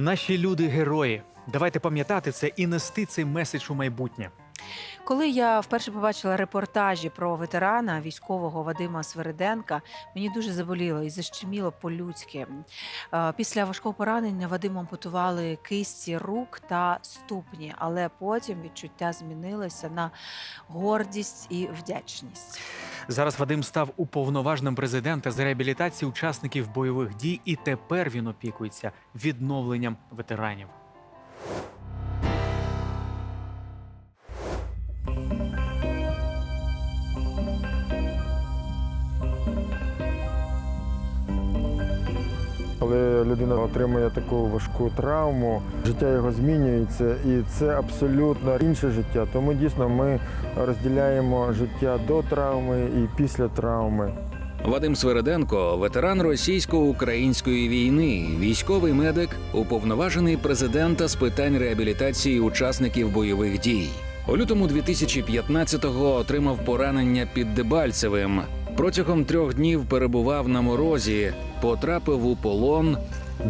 Наші люди герої. Давайте пам'ятати це і нести цей меседж у майбутнє. Коли я вперше побачила репортажі про ветерана військового Вадима Свериденка, мені дуже заболіло і защеміло по-людськи. Е, Після важкого поранення Вадиму ампутували кисті рук та ступні, але потім відчуття змінилося на гордість і вдячність. Зараз Вадим став уповноваженим президента з реабілітації учасників бойових дій, і тепер він опікується відновленням ветеранів. Коли людина отримує таку важку травму, життя його змінюється, і це абсолютно інше життя. Тому дійсно ми розділяємо життя до травми і після травми. Вадим Свериденко, ветеран російсько-української війни, військовий медик, уповноважений президента з питань реабілітації учасників бойових дій. У лютому 2015-го отримав поранення під Дебальцевим. Протягом трьох днів перебував на морозі, потрапив у полон,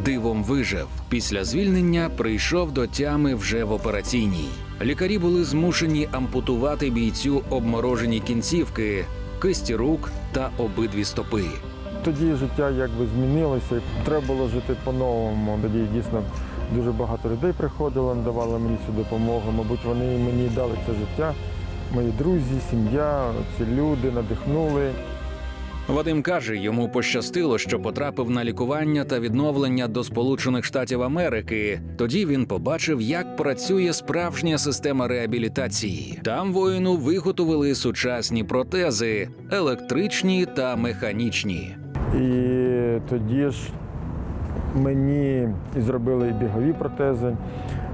дивом вижив. Після звільнення прийшов до тями вже в операційній. Лікарі були змушені ампутувати бійцю обморожені кінцівки, кисті рук та обидві стопи. Тоді життя якби змінилося, треба було жити по-новому. Тоді дійсно дуже багато людей приходило, надавали мені цю допомогу. Мабуть, вони мені дали це життя. Мої друзі, сім'я, ці люди надихнули. Вадим каже, йому пощастило, що потрапив на лікування та відновлення до Сполучених Штатів Америки. Тоді він побачив, як працює справжня система реабілітації. Там воїну виготовили сучасні протези, електричні та механічні. І тоді ж мені зробили бігові протези.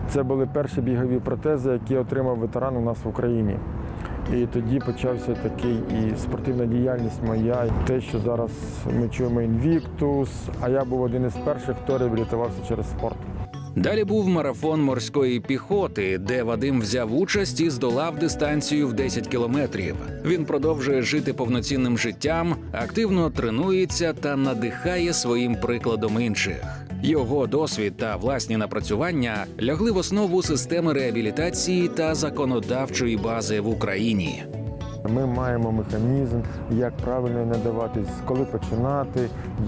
Це були перші бігові протези, які отримав ветеран у нас в Україні. І тоді почався такий і спортивна діяльність моя. І Те, що зараз ми чуємо інвіктус, а я був один із перших, хто реабілітувався через спорт. Далі був марафон морської піхоти, де Вадим взяв участь і здолав дистанцію в 10 кілометрів. Він продовжує жити повноцінним життям, активно тренується та надихає своїм прикладом інших. Його досвід та власні напрацювання лягли в основу системи реабілітації та законодавчої бази в Україні. Ми маємо механізм, як правильно надаватись, коли починати,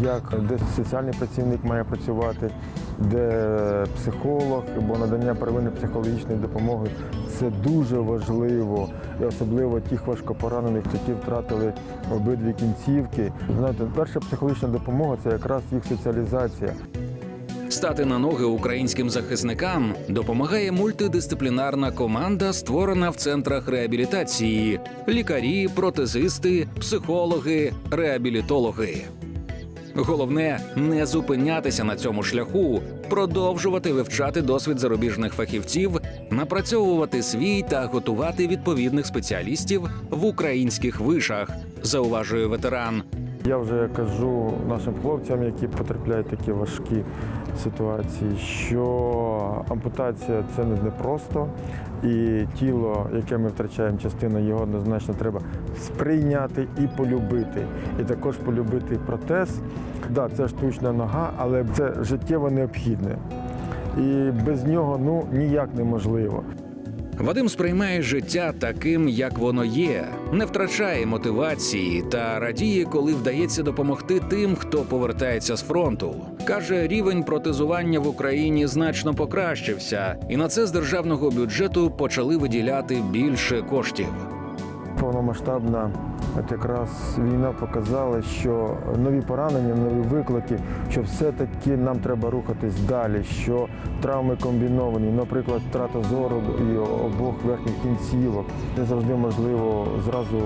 як де соціальний працівник має працювати, де психолог, бо надання первинної психологічної допомоги це дуже важливо, і особливо тих важкопоранених, які втратили обидві кінцівки. Знаєте, перша психологічна допомога це якраз їх соціалізація. Стати на ноги українським захисникам допомагає мультидисциплінарна команда, створена в центрах реабілітації: лікарі, протезисти, психологи, реабілітологи. Головне не зупинятися на цьому шляху, продовжувати вивчати досвід зарубіжних фахівців, напрацьовувати свій та готувати відповідних спеціалістів в українських вишах, зауважує ветеран. Я вже кажу нашим хлопцям, які потрапляють в такі важкі ситуації, що ампутація це не непросто, і тіло, яке ми втрачаємо частину, його однозначно треба сприйняти і полюбити. І також полюбити протез. Да, це штучна нога, але це життєво необхідне. І без нього ну ніяк неможливо. Вадим сприймає життя таким, як воно є, не втрачає мотивації та радіє, коли вдається допомогти тим, хто повертається з фронту. Каже, рівень протезування в Україні значно покращився, і на це з державного бюджету почали виділяти більше коштів. Повномасштабна от якраз війна показала, що нові поранення, нові виклики, що все-таки нам треба рухатись далі, що травми комбіновані, наприклад, втрата зору і обох верхніх кінцівок. Не завжди можливо зразу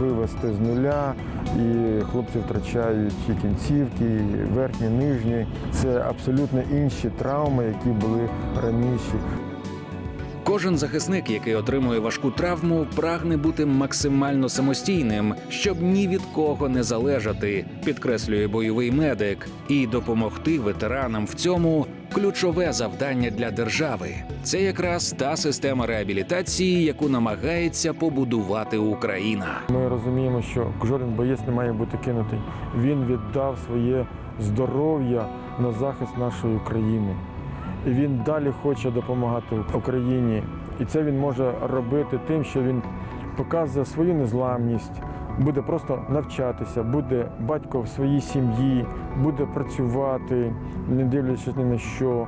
вивести з нуля, і хлопці втрачають і кінцівки, і верхні, нижні. Це абсолютно інші травми, які були раніше. Кожен захисник, який отримує важку травму, прагне бути максимально самостійним, щоб ні від кого не залежати, підкреслює бойовий медик, і допомогти ветеранам в цьому ключове завдання для держави. Це якраз та система реабілітації, яку намагається побудувати Україна. Ми розуміємо, що жоден боєць не має бути кинутий. Він віддав своє здоров'я на захист нашої країни. Він далі хоче допомагати Україні. І це він може робити тим, що він показує свою незламність, буде просто навчатися, буде батько в своїй сім'ї, буде працювати, не дивлячись ні на що.